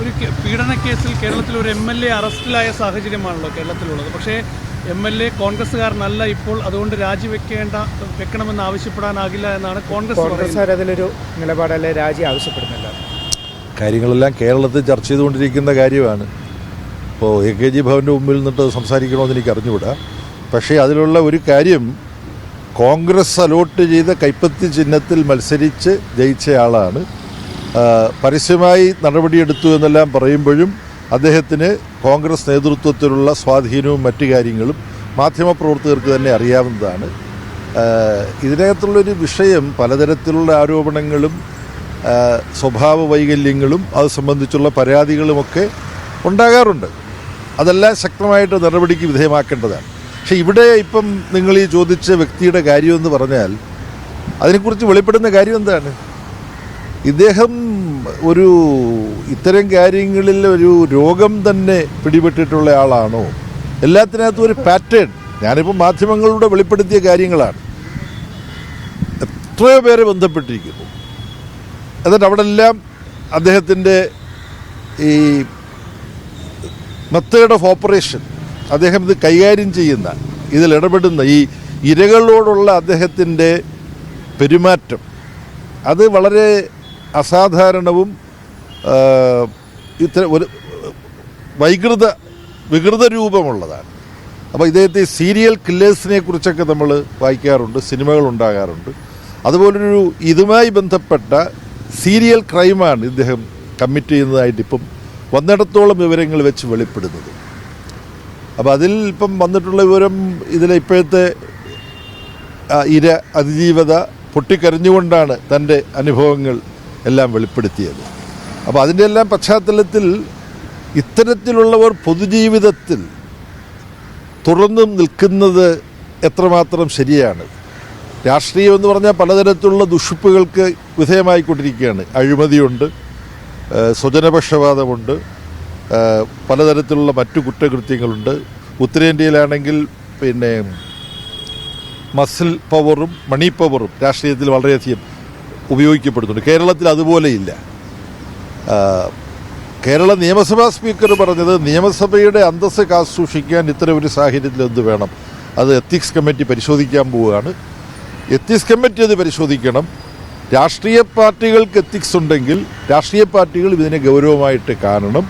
ഒരു പീഡന കേസിൽ കേരളത്തിൽ ഒരു എം എൽ എ അറസ്റ്റിലായ സാഹചര്യമാണല്ലോ കേരളത്തിലുള്ളത്. പക്ഷേ എം എൽ എ കോൺഗ്രസ്സുകാരനല്ല ഇപ്പോൾ അതുകൊണ്ട് രാജിവെക്കേണ്ട വെക്കണമെന്ന് ആവശ്യപ്പെടാനാകില്ല എന്നാണ് കോൺഗ്രസ് പറയുന്നത്. കോൺഗ്രസ്സുകാർ അതിലൊരു നിലപാടല്ലേ രാജി ആവശ്യപ്പെടുന്നില്ല? കാര്യങ്ങളെല്ലാം കേരളത്തിൽ ചർച്ച ചെയ്തുകൊണ്ടിരിക്കുന്ന കാര്യമാണ്. ഇപ്പോൾ എ കെ ജി ഭവന്റെ മുമ്പിൽ നിന്നിട്ട് സംസാരിക്കണമെന്ന് എനിക്ക് അറിഞ്ഞുകൂടാ പക്ഷേ അതിലുള്ള ഒരു കാര്യം കോൺഗ്രസ് അലോട്ട് ചെയ്ത കൈപ്പത്തി ചിഹ്നത്തിൽ മത്സരിച്ച് ജയിച്ചയാളാണ് പരസ്യമായി നടപടിയെടുത്തു എന്നെല്ലാം പറയുമ്പോഴും അദ്ദേഹത്തിന് കോൺഗ്രസ് നേതൃത്വത്തിലുള്ള സ്വാധീനവും മറ്റു കാര്യങ്ങളും മാധ്യമപ്രവർത്തകർക്ക് തന്നെ അറിയാവുന്നതാണ്. ഇതിനകത്തുള്ളൊരു വിഷയം പലതരത്തിലുള്ള ആരോപണങ്ങളും സ്വഭാവ വൈകല്യങ്ങളും അത് സംബന്ധിച്ചുള്ള പരാതികളുമൊക്കെ ഉണ്ടാകാറുണ്ട്. അതെല്ലാം ശക്തമായിട്ട് നടപടിക്ക് വിധേയമാക്കേണ്ടതാണ്. പക്ഷെ ഇവിടെ ഇപ്പം നിങ്ങൾ ഈ ചോദിച്ച വ്യക്തിയുടെ കാര്യമെന്ന് പറഞ്ഞാൽ അതിനെക്കുറിച്ച് വെളിപ്പെടുന്ന കാര്യം എന്താണ്? ഇദ്ദേഹം ഒരു ഇത്തരം കാര്യങ്ങളിൽ ഒരു രോഗം തന്നെ പിടിപെട്ടിട്ടുള്ള ആളാണോ? എല്ലാത്തിനകത്തും ഒരു പാറ്റേൺ ഞാനിപ്പോൾ മാധ്യമങ്ങളിലൂടെ വെളിപ്പെടുത്തിയ കാര്യങ്ങളാണ്. എത്രയോ പേരെ ബന്ധപ്പെട്ടിരിക്കുന്നു. എന്നിട്ട് അവിടെ എല്ലാം അദ്ദേഹത്തിന്റെ ഈ മെത്തേഡ് ഓഫ് ഓപ്പറേഷൻ അദ്ദേഹം ഇത് കൈകാര്യം ചെയ്യുന്ന ഇതിൽ ഇടപെടുന്ന ഈ ഇരകളോടുള്ള അദ്ദേഹത്തിന്റെ പെരുമാറ്റം അത് വളരെ അസാധാരണവും ഇത്ര ഒരു വൈകൃത വികൃത രൂപമുള്ളതാണ്. അപ്പോൾ ഇദ്ദേഹത്തെ സീരിയൽ കില്ലേഴ്സിനെ കുറിച്ചൊക്കെ നമ്മൾ വായിക്കാറുണ്ട് സിനിമകൾ ഉണ്ടാകാറുണ്ട്. അതുപോലൊരു ഇതുമായി ബന്ധപ്പെട്ട സീരിയൽ ക്രൈമാണ് ഇദ്ദേഹം കമ്മിറ്റ് ചെയ്യുന്നതായിട്ട് ഇപ്പം വന്നിടത്തോളം വിവരങ്ങൾ വെച്ച് വെളിപ്പെടുന്നത്. അപ്പോൾ അതിൽ ഇപ്പം വന്നിട്ടുള്ള വിവരം ഇതിലെ ഇപ്പോഴത്തെ ഇര അതിജീവത പൊട്ടിക്കരഞ്ഞുകൊണ്ടാണ് തന്റെ അനുഭവങ്ങൾ എല്ലാം വെളിപ്പെടുത്തിയത്. അപ്പോൾ അതിന്റെ എല്ലാം പശ്ചാത്തലത്തിൽ ഇത്തരത്തിലുള്ളവർ പൊതുജീവിതത്തിൽ തുറന്നും നിൽക്കുന്നത് എത്രമാത്രം ശരിയാണ്? രാഷ്ട്രീയം എന്ന് പറഞ്ഞാൽ പലതരത്തിലുള്ള ദുഷിപ്പുകൾക്ക് വിധേയമായിക്കൊണ്ടിരിക്കുകയാണ്. അഴിമതിയുണ്ട് സ്വജനപക്ഷപാതമുണ്ട് പലതരത്തിലുള്ള മറ്റു കുറ്റകൃത്യങ്ങളുണ്ട്. ഉത്തരേന്ത്യയിലാണെങ്കിൽ പിന്നെ മസിൽ പവറും മണി പവറും രാഷ്ട്രീയത്തിൽ വളരെയധികം ഉപയോഗിക്കപ്പെടുന്നുണ്ട്. കേരളത്തിൽ അതുപോലെയില്ല കേരള നിയമസഭാ സ്പീക്കർ പറഞ്ഞത് നിയമസഭയുടെ അന്തസ്സ് കാത്തുസൂക്ഷിക്കാൻ ഇത്തരം ഒരു സാഹചര്യത്തിൽ എന്ത് വേണം? അത് എത്തിക്സ് കമ്മിറ്റി പരിശോധിക്കാൻ പോവുകയാണ്. എത്തിക്സ് കമ്മിറ്റി അത് പരിശോധിക്കണം. രാഷ്ട്രീയ പാർട്ടികൾക്ക് എത്തിക്സ് ഉണ്ടെങ്കിൽ രാഷ്ട്രീയ പാർട്ടികൾ ഇതിനെ ഗൗരവമായിട്ട് കാണണം.